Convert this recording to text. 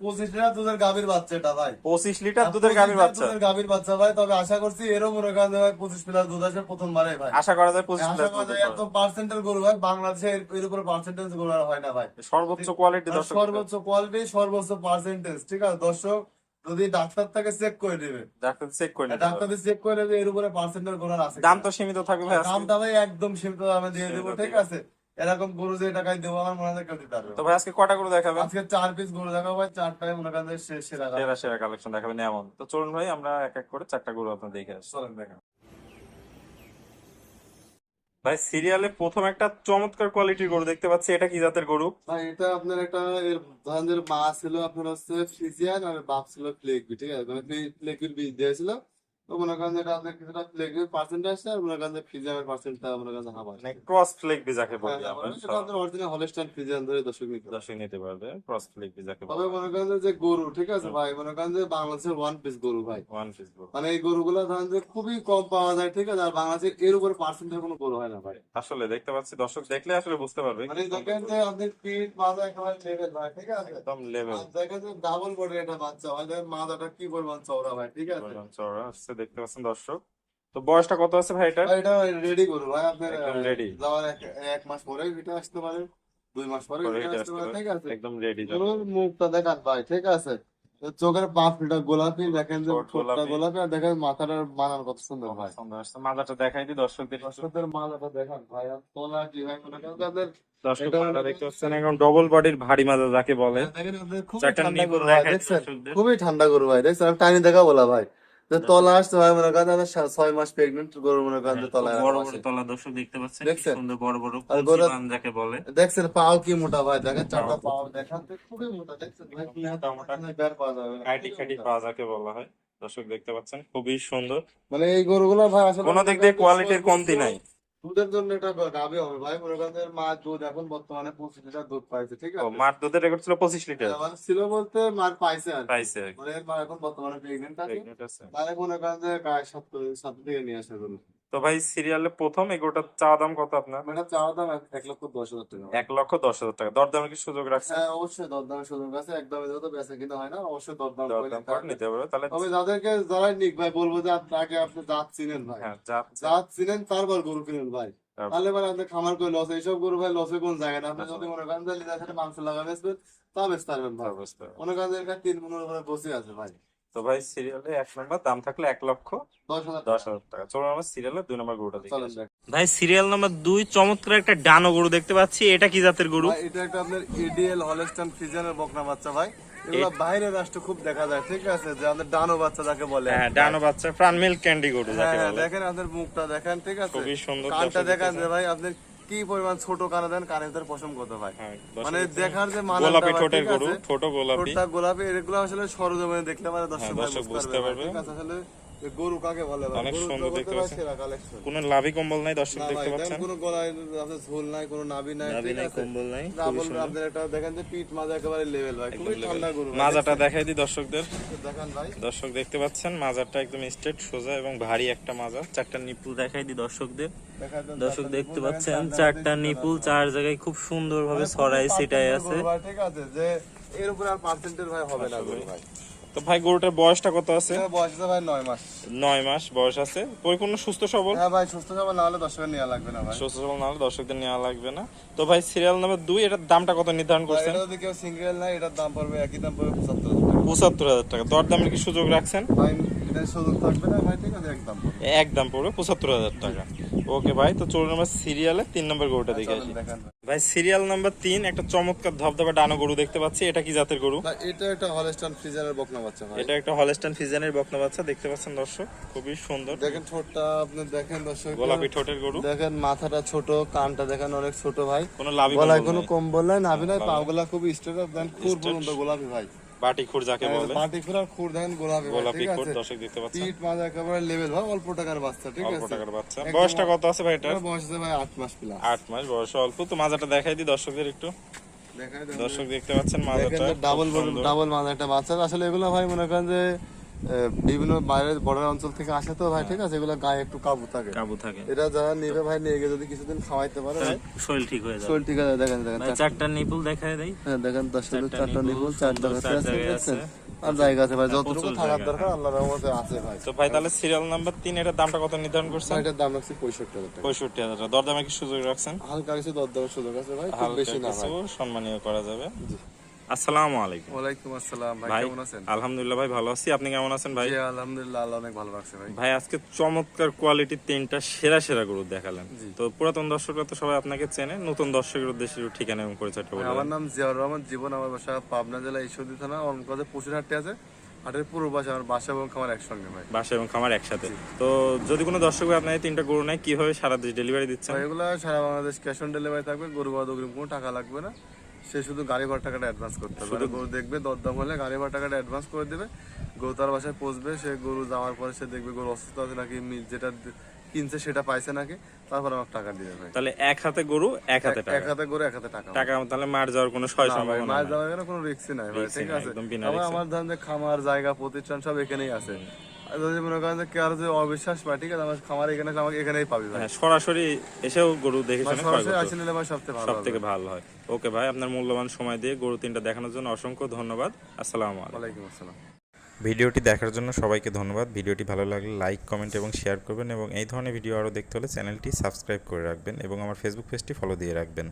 পঁচিশ লিটার দুধের গাভীর বাচ্চাটা ভাই। পঁচিশ লিটার দুধের গাভীর বাচ্চা? দুধের গাভীর বাচ্চা ভাই তবে আশা করছি এরও মনে করেন ভাই পঁচিশ লিটার দুধ আসবে প্রথমবারে ভাই। আশা করা যায় পঁচিশ লিটার করা এত পার্সেন্টের গরু ভাই বাংলাদেশে এর- এর পার্সেন্টেজ গরু আর হয় না ভাই। সর্বোচ্চ কোয়ালিটি দর্শক। সর্বোচ্চ কোয়ালিটি সর্বোচ্চ পার্সেন্টেজ ঠিক আছে? দর্শক যদি ডাক্তার থেকে চেক করে দেবে ডাক্তার চেক করে নিতে ডাক্তার চেক করে দেবে এর উপরে পার্সেন্টের গরু আছে দাম তো সীমিত থাকবে ভাই দামটা ভাই একদম সীমিত দামে দিয়ে দেবো সীমিত, ঠিক ঠিক আছে? এরকম গরু যে টাকায় দেবো আমার মনে হয় কেউ দিতে পারবে তো ভাই আজকে কটা করে দেখাবেন? আজকে চার পিস গরু দেখাবো ভাই। চারটায় মনে করেন সেরা সেরা সেরা কালেকশন দেখাবেন এমন। তো চলুন ভাই আমরা এক এক করে চারটা গরু আপনার দেখে আসি। চলেন দেখান। ভাই সিরিয়ালে প্রথম একটা চমৎকার কোয়ালিটির গরু দেখতে পাচ্ছি। এটা কি জাতের গরু? ভাই এটা আপনার একটা ধরেন মা ছিল আপনার হচ্ছে ফ্রিজিয়ান আর বাপ ছিল ফ্লেকবি ঠিক আছে? মানে ফ্লেকবির বীজ দিয়েছিল। তো মনে করেন যে এটা কিছুটা ফ্লেকবির পার্সেন্ট আসছে আর মনে করেন যে ফ্রিজিয়ানের পার্সেন্টটা মনে করেন হাফ আসছে মানে ক্রস ফ্লেক যাকে হ্যাঁ, বলি আমরা মানে সেটা আপনার অরিজিনাল হলস্টাইন ফ্রিজিয়ান ধরে দর্শক নিতে দর্শক নিতে পারবে ক্রস ফ্লেক যাকে তবে মনে করেন যে গরু ঠিক আছে ভাই? মনে করেন যে বাংলাদেশের ওয়ান পিস গরু ভাই। ওয়ান পিস গরু। মানে এই গরুগুলো ধরেন যে খুবই কম পাওয়া যায় ঠিক আছে? আর বাংলাদেশের এর উপরে পার্সেন্টের কোনো গরু হয় না ভাই। আসলে দেখতে পাচ্ছি দর্শক দেখলে আসলে বুঝতে পারবে মানে দেখেন যে আপনি পিঠ মাজা একেবারে লেভেল ভাই ঠিক আছে? একদম লেভেল দেখেন যে ডাবল একটা বাচ্চা হয় মাথাটা কি পরিমাণ চওড়া ভাই ঠিক আছে? দেখতে পাচ্ছেন দর্শক। তো বয়সটা কত আছে ভাই এটা? এটা রেডি করু ভাই আপনার একদম ready। যাওয়ার এক মাস পরে এটা আসতে পারে দুই মাস পরে এটা আসতে পারে। ঠিক আছে? একদম রেডি মুখটা দেখান ভাই ঠিক আছে? চোখের পাপড়িটা গোলাপি দেখেন যে ঠোঁট ঠোঁটটা গোলাপি। আর দেখেন মাথাটার মানার কত সুন্দর ভাই। মাজাটা দেখাই দিই দর্শকদের দর্শকদের মাথাটা দেখান ভাই আর তোলা কি ভাই করেন তাদের দর্শক মাথা দেখতে পাচ্ছেন এখন ডবল বডির ভারী মাজা যাকে বলে। দেখেন খুবই ঠান্ডা গরু ভাই দেখছেন? খুবই ঠান্ডা গরু ভাই দেখছেন? টানি দেখা বলা ভাই। যে তলা আসছে ভাই মনে করেন ছয় মাস প্রেগনেন্ট গরু মনে করেন যে তলায় বড় রাখা বড় তলা দর্শক দেখতে পাচ্ছেন দেখছেন? সুন্দর বড় বড় আর গরু- যাকে বলে। দেখছেন পাও কি মোটা ভাই দেখেন চারটা পাও দেখেন খুবই মোটা দেখছেন ভাই? কি মোটা। বের পাওয়া যাবে কাটি কাটি পাওয়া যাকে বলা হয় দর্শক দেখতে পাচ্ছেন খুবই সুন্দর। মানে এই গরুগুলো ভাই আসলে কোনো দিক দিয়ে কোয়ালিটির কমতি নাই। দুধের জন্য এটা গাবে হবে। ভাই মনে করেন যে মা দুধ এখন বর্তমানে পঁচিশ লিটার দুধ পাইছে ঠিক আছে? মার দুধের রেকর্ড ছিল পঁচিশ লিটার। মানে ছিল বলতে মার পাইছে আর পাইছে মানে মা এখন বর্তমানে প্রেগনেন্ট আছে। তাহলে মনে করেন যে গায়ে সাত সাত থেকে নিয়ে আসার গরু তো ভাই সিরিয়ালে প্রথম এগুলোটার চা দাম কত আপনার? মানে চাওয়া দাম এক- লক্ষ দশ হাজার টাকা। এক লক্ষ দশ হাজার টাকা। দরদামের কি সুযোগ রাখছে হ্যাঁ অবশ্যই দরদামের সুযোগ আছে। একদম এদের তো বেচা কিনা হয় না অবশ্যই দরদাম করে নিতে করে নিতে পারবে তাহলে তবে যাদেরকে যারা নিক ভাই বলব যে আগে আপনি জাত চিনেন ভাই। হ্যাঁ জাত চিনেন। তারপর গরু কিনেন ভাই। তাহলে ভাই আপনি খামার করে লস এইসব গরু ভাই লসে কোন জায়গা না? আপনি যদি মনে করেন যে লিটার সাথে মাংস লাগা বেচবেন তা বেচতে পারবেন ভাই। মনে করেন তিন পনেরো বসে আছে ভাই। তো ভাই সিরিয়ালে এক নম্বর দাম থাকলে এক লক্ষ দশ হাজার টাকা। চলুন আমরা সিরিয়ালে দুই নম্বর গরুটা দেখি। ভাই সিরিয়াল নাম্বার দুই চমৎকার একটা ডানো গরু দেখতে পাচ্ছি। এটা কি জাতের গরু? এটা একটা আপনার এডিএল হলস্টাইন ফ্রিজিয়ানের বকনা বাচ্চা ভাই। এগুলো রাষ্ট্র খুব দেখা যায় ঠিক আছে? যে আমাদের ডানো বাচ্চা যাকে বলে। হ্যাঁ ডানো বাচ্চা প্রাণ মিল্ক ক্যান্ডি গরু হ্যাঁ যাকে হ্যাঁ, বলে। দেখেন আপনাদের মুখটা দেখেন ঠিক আছে? খুবই সুন্দর কানটা দেখেন ভাই কি পরিমাণ ছোট কানে দেন কানে ভিতরে পশম কত ভাই হ্যাঁ, মানে দেখার যে মানে গোলাপি ঠোঁটের গরু ছোট গোলাপি। ঠোঁটটা গোলাপি এগুলো আসলে সরজমিনে দেখলে মানে দর্শক হ্যাঁ, বুঝতে পারবে। আসলে গরু কাকে বলে অনেক সুন্দর দেখতে পাচ্ছেন। কোনো লাভি কম্বল নাই দর্শক দেখতে পাচ্ছেন? কোনো গলায় আপনার ঝোল নাই কোনো নাভি নাই কম্বল নাই একটা দেখেন যে পিঠ মাজা একেবারে লেভেল ভাই খুবই ঠান্ডা গরু মাজাটা দেখাই দিই দর্শকদের। দেখছেন? ভাই। দর্শক দেখতে পাচ্ছেন মাজারটা একদম স্ট্রেট সোজা এবং ভারী একটা মাজা। চারটা নিপুল দেখাই দিই দর্শকদের। দর্শক দেখতে পাচ্ছেন চারটা নিপুল চার জায়গায় খুব সুন্দর ভাবে মানে ছড়াই ছিটাই আছে। ঠিক আছে? যে এর উপরে আর ভাই হবে না ভাই। তো ভাই গরুটার বয়সটা কত আছে? বয়স আছে ভাই নয় মাস। মাস বয়স আছে। পরিপূর্ণ সুস্থ সবল? হ্যাঁ ভাই সুস্থ সবল না হলে নেওয়া লাগবে না ভাই। সুস্থ সবল না হলে দর্শকদের নেওয়া লাগবে না। তো ভাই সিরিয়াল নাম্বার দুই এটার দামটা কত নির্ধারণ করছেন? এটা যদি কেউ সিঙ্গেল নাই এটার দাম পড়বে একই দাম পড়বে পঁচাত্তর হাজার টাকা। পঁচাত্তর হাজার টাকা। দর দামের কি সুযোগ রাখছেন? ভাই এটা সুযোগ থাকবে না ভাই ঠিক আছে একদম। এক দাম পড়বে পঁচাত্তর হাজার টাকা। ওকে ভাই তো চলুন আমরা সিরিয়ালে তিন নম্বর গরুটা দেখে আসি। ভাই। সিরিয়াল নাম্বার তিন একটা চমৎকার ধবধবা ডানো গরু দেখতে পাচ্ছি। এটা কি জাতের গরু? এটা একটা হলস্টাইন ফ্রিজারের বকনা বাচ্চা ভাই। এটা একটা হলস্টাইন ফিজানের বকনা বাচ্চা দেখতে পাচ্ছেন দর্শক? খুবই সুন্দর। দেখেন ঠোঁটটা আপনি দেখেন দর্শক। গোলাপি ঠোঁটের গরু। দেখেন মাথাটা ছোট কানটা দেখেন অনেক ছোট ভাই। কোনো লাভি গলায় কোনো। কম্বল নাই নাভি নাই পাগুলা খুব স্ট্রেট আপ দেন পর্যন্ত গোলাপি ভাই। বাটি খুর যাকে বলে। মাটি খুরার খুর দেখেন গোলাপি গোলাপি খুর দর্শক দেখতে পাচ্ছেন। মাজা একেবারে লেভেল ভাই অল্প টাকার বাচ্চা ঠিক অল্প টাকার বাচ্চা। বয়সটা কত আছে ভাই বয়স আছে ভাই আট মাস প্লাস আট মাস বয়স অল্প। তো মাজাটা দেখাই দিই দর্শকদের একটু। দর্শক দেখতে পাচ্ছেন মাজাটা ডাবল ডাবল মাজা একটা বাচ্চা আসলে এগুলো ভাই মনে করেন যে বিভিন্ন বাইরের বর্ডার অঞ্চল থেকে আসে তো ভাই ঠিক আছে? এগুলো গায়ে একটু কাবু থাকে। কাবু থাকে। এটা যারা নেবে ভাই নিয়ে গিয়ে যদি কিছুদিন খাওয়াইতে পারে শরীর ঠিক হয়ে যাবে। শরীর ঠিক আছে দেখেন দেখেন চারটা নিপুল দেখায় দেই। হ্যাঁ দেখেন দশ চারটা নিপুল, চার আছে জায়গায় দেখছেন আছে। আর জায়গা আছে ভাই যতটুকু থাকার দরকার আল্লাহর রহমতে আছে ভাই। তো ভাই তাহলে সিরিয়াল নাম্বার তিন এটার দামটা কত নির্ধারণ করছেন? এটার দাম রাখছি পঁয়ষট্টি হাজার টাকা। পঁয়ষট্টি হাজার টাকা। দরদামে কি সুযোগ রাখছেন? হালকা কিছু দরদামের সুযোগ আছে ভাই খুব বেশি না ভাই। সম্মানীয় করা যাবে। জি। আসসালামু আলাইকুম। ওয়ালাইকুম আসসালাম ভাই কেমন আছেন? আলহামদুলিল্লাহ ভাই ভালো আছি। আপনি কেমন আছেন ভাই? জি আলহামদুলিল্লাহ আল্লাহ অনেক ভালো রাখছে ভাই। ভাই আজকে চমৎকার কোয়ালিটির তিনটা সেরা সেরা গরু দেখালেন। তো পুরাতন দর্শকরা তো সবাই আপনাকে চেনে নতুন দর্শকের উদ্দেশ্যে ঠিকানা এবং পরিচয়টা ভাই, বলে আমার নাম জিয়াউর রহমান জীবন আমার বাসা পাবনা জেলা ঈশ্বরদী থানা অনকাজে পশুর হাটে আছে। হাটের পূর্ব পাশে আমার বাসা এবং খামার একসঙ্গে ভাই। বাসা এবং খামার একসাথে। তো যদি কোনো দর্শক ভাই আপনার তিনটা গরু নেয় কীভাবে সারা দেশ ডেলিভারি দিচ্ছেন? ভাই এগুলো সারা বাংলাদেশ ক্যাশ অন ডেলিভারি থাকবে গরু বাদ অগ্রিম কোনো টাকা লাগবে না। সে শুধু গাড়ি ভাড়া টাকাটা অ্যাডভান্স করতে হবে। গরু দেখবে দরদাম হলে গাড়ি ভাড়া টাকাটা অ্যাডভান্স করে দেবে। গরু তার বাসায় পৌঁছবে সে গরু যাওয়ার পরে সে দেখবে গরু অসুস্থ আছে নাকি যেটা কিনছে সেটা পাইছে নাকি তারপর আমার টাকা দিয়ে দেবে। তাহলে এক হাতে গরু এক হাতে এক হাতে গরু এক হাতে টাকা। টাকা তাহলে মার যাওয়ার কোনো সয় না ভাই, সম্ভাবনা মাছ যাওয়ার কোনো রিস্কই নাই ভাই ঠিক আছে। আমার ধরেন যে খামার জায়গা প্রতিষ্ঠান সব এখানেই আছে। যদি মনে করেন যে অবিশ্বাস ঠিক আছে? আমার খামার এখানে আছে, আমাকে এখানেই পাবি ভাই। হ্যাঁ, সরাসরি এসেও গরু দেখে শুনে সরাসরি করতে নিলে ভাই সবথেকে ভালো সব থেকে ভালো হয়। ওকে ভাই আপনার মূল্যবান সময় দিয়ে গরু তিনটা দেখানোর জন্য অসংখ্য ধন্যবাদ। আসসালামু আলাইকুম। ওয়ালাইকুম আসসালাম। ভিডিওটি দেখার জন্য সবাইকে ধন্যবাদ। ভিডিওটি ভালো লাগলে লাইক কমেন্ট এবং শেয়ার করবেন এবং এই ধরনের ভিডিও আরও দেখতে হলে চ্যানেলটি সাবস্ক্রাইব করে রাখবেন এবং আমার ফেসবুক পেজটি ফলো দিয়ে রাখবেন।